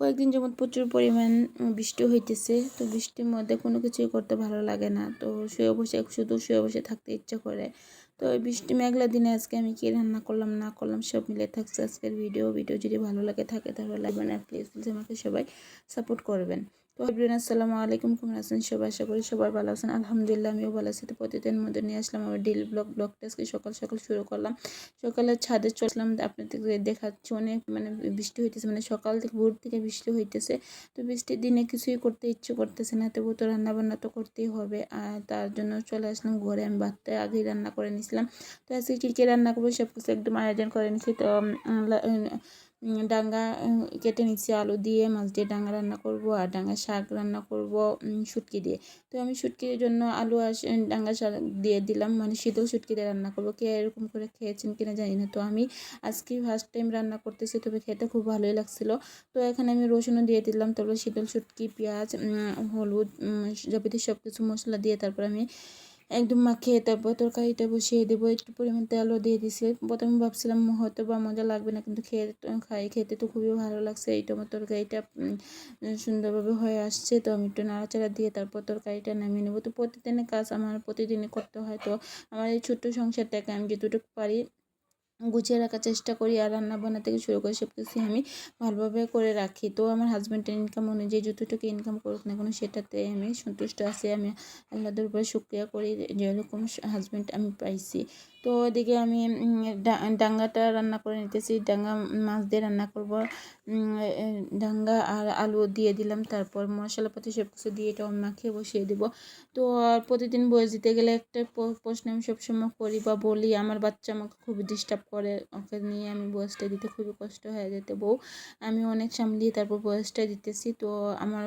কয়েকদিন যেমন প্রচুর পরিমাণ বৃষ্টি হইতেছে। তো বৃষ্টির মধ্যে কোনো কিছুই করতে ভালো লাগে না। তো শুয়ে বসে, শুধু শুয়ে বসে থাকতে ইচ্ছা করে। তো ওই বৃষ্টি মেঘলা দিনে আজকে আমি কী রান্না করলাম, না করলাম, সব মিলে থাকছে আজকের ভিডিও ভিডিও যদি ভালো লাগে থাকে তাহলে লাগবে না প্লিজ প্লিজ আমাকে সবাই সাপোর্ট করবেন। তো আসসালামু আলাইকুম, কেমন আছেন সবাই? আশা করি সবাই ভালো আছেন। আলহামদুলিল্লাহ, আমিও ভালো আছি। তো প্রতিদিন মধ্যে নিয়ে আসলাম আমার ডেলি ব্লগ ব্লগটা আজকে সকাল সকাল শুরু করলাম। সকালে ছাদে চললাম, আপনাদেরকে দেখাচ্ছি অনেক মানে বৃষ্টি হইতেছে মানে সকাল থেকে ভোর থেকে বৃষ্টি হইতেছে। তো বৃষ্টির দিনে কিছুই করতে ইচ্ছে করতেছে না তবু তো রান্না বান্না তো করতেই হবে। আর তার জন্য চলে আসলাম ঘরে, আমি ভাতটা আগেই রান্না করে নিয়েছিলাম তো আজকে কী কী রান্না করব সব কিছু একদম আয়োজন করে নিয়েছি তো ডাঙ্গা কেটে নিচ্ছি আলু দিয়ে, মাছ দিয়ে ডাঙ্গা রান্না করব আর ডাঙ্গা শাক রান্না করব শুটকি দিয়ে। তো আমি শুটকির জন্য আলু আর ডাঙ্গা শাক দিয়ে দিলাম মানে শীতল শুটকি দিয়ে রান্না করব। কে এরকম করে খেয়েছেন কিনা জানি না। তো আমি আজকে ফার্স্ট টাইম রান্না করতেছি, তবে খেতে খুব ভালোই লাগছিল। তো এখানে আমি রসুনও দিয়ে দিলাম, তারপরে শীতল শুটকি, পেঁয়াজ হলুদ যাবতীয় সব কিছু মশলা দিয়ে তারপর আমি একদম মাখিয়ে তারপর তরকারিটা বসিয়ে দেবো। একটু পরিমাণ তেলও দিয়ে দিছি। প্রথমে ভাবছিলাম হয়তো বা মজা লাগবে না, কিন্তু খেয়ে খাই, খেতে তো খুবই ভালো লাগছে। এই টমেটো তরকারিটা সুন্দরভাবে হয়ে আসছে, তো আমি একটু নাড়াচাড়া দিয়ে তারপর তরকারিটা নামিয়ে নেব। তো প্রতিদিনের কাজ আমার, প্রতিদিনই করতে হয়। তো আমার এই ছোট্ট সংসারটাকে আমি যতটুকু পারি গুছিয়ে রাখার চেষ্টা করি আর রান্না বান্না থেকে শুরু করে সব কিছু আমি ভালোভাবে করে রাখি। তো আমার হাজব্যান্ডের ইনকাম অনুযায়ী যতটুকু ইনকাম করুক না কোনো সেটাতে আমি সন্তুষ্ট আছি। আমি আল্লাহদের উপরে শুক্রিয়া করি যেরকম হাজব্যান্ড আমি পাইছি। তো ওদিকে আমি ডাঙ্গাটা রান্না করে নিতেছি। ডাঙ্গা মাছ দিয়ে রান্না করব। ডাঙ্গা আর আলু দিয়ে দিলাম। তারপর মশলাপাতি সব কিছু দিয়ে এটা মাখিয়ে বসিয়ে দেবো। তো প্রতিদিন বয়স দিতে গেলে একটা প্রশ্ন আমি সবসময় করি বা বলি। আমার বাচ্চা আমাকে খুবই ডিস্টার্ব করে ওকে নিয়ে আমি বয়সটা দিতে খুবই কষ্ট হয়ে যেতে বউ। আমি অনেক সামলিয়ে তারপর বয়সটা দিতেছি। তো আমার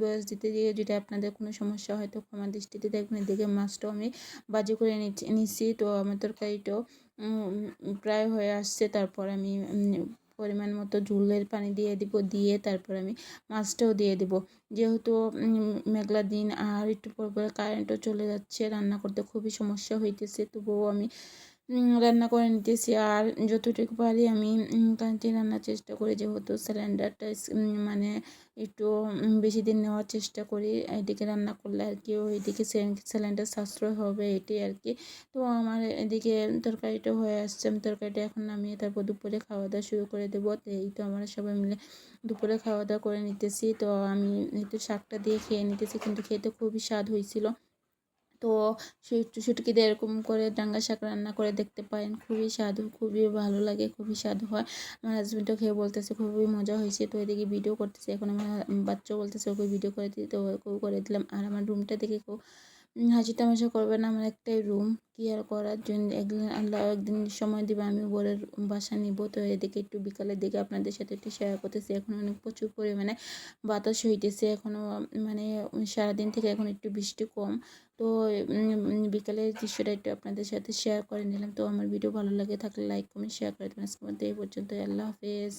বয়স দিতে গিয়ে যদি আপনাদের কোনো সমস্যা হয়, তো ক্ষমা দৃষ্টিতে দেখবেন, এদিকে মাছটাও আমি বাজি করে নিচ্ছি তো আমার তরকারিটাও প্রায় হয়ে আসছে। তারপর আমি পরিমাণ মতো ঝুলের পানি দিয়ে দিব, দিয়ে তারপর আমি মাছটাও দিয়ে দিব। যেহেতু মেঘলা দিন, আর একটু পর পরে কারেন্টও চলে যাচ্ছে, রান্না করতে খুবই সমস্যা হইতেছে। তবুও আমি রান্না করে নিতেছি। আর যতটুকু পারি আমি কাঁচি রান্নার চেষ্টা করি, যেহেতু সিলিন্ডারটা মানে একটু বেশি দিন নেওয়ার চেষ্টা করি। এদিকে রান্না করলে আর কি, ওইদিকে সিলিন্ডার সাশ্রয় হবে, এটাই আর কি। তো আমার এদিকে তরকারিটা হয়ে আসছে তরকারিটা এখন নামিয়ে তারপর দুপুরে খাওয়া দাওয়া শুরু করে দেবো। তো এই তো আমরা সবাই মিলে দুপুরে খাওয়া দাওয়া করে নিতেছি। তো আমি একটু শাকটা দিয়ে খেয়ে নিতেছি, কিন্তু খেতে খুবই স্বাদ হয়েছিল। তো শুটকিতে এরকম করে ডাঙ্গা শাক রান্না করে দেখতে পারেন। খুবই স্বাদু, খুবই ভালো লাগে, খুবই স্বাদু হয়। আমার হাজব্যান্ডও খেয়ে বলতেছে, খুবই মজা হয়েছে তো এদিকে ভিডিও করতেছে। এখন আমার বাচ্চাও বলতেছে, ওকে ভিডিও করে দিতে তো ওকেও করে দিলাম। আর আমার রুমটা দেখে কেউ হাসি তামাশা করবে না, আমার একটাই রুম কি আর করার জন্য। একদিন আল্লাহ একদিন সময় দিবে, আমি বরের বাসা নিব। তো এদিকে একটু বিকালের দিকে আপনাদের সাথে একটু শেয়ার করতেছি। এখন অনেক প্রচুর পরিমাণে বাতাস হইতেছে। এখনও মানে সারাদিন থেকে এখন একটু বৃষ্টি কম। তো বিকালের দৃশ্যটা একটু আপনাদের সাথে শেয়ার করে নিলাম। তো আমার ভিডিও ভালো লাগে থাকলে লাইক কমেন্ট শেয়ার করে দেবেন। আজকের মধ্যে এই পর্যন্ত আল্লাহ হাফেজ।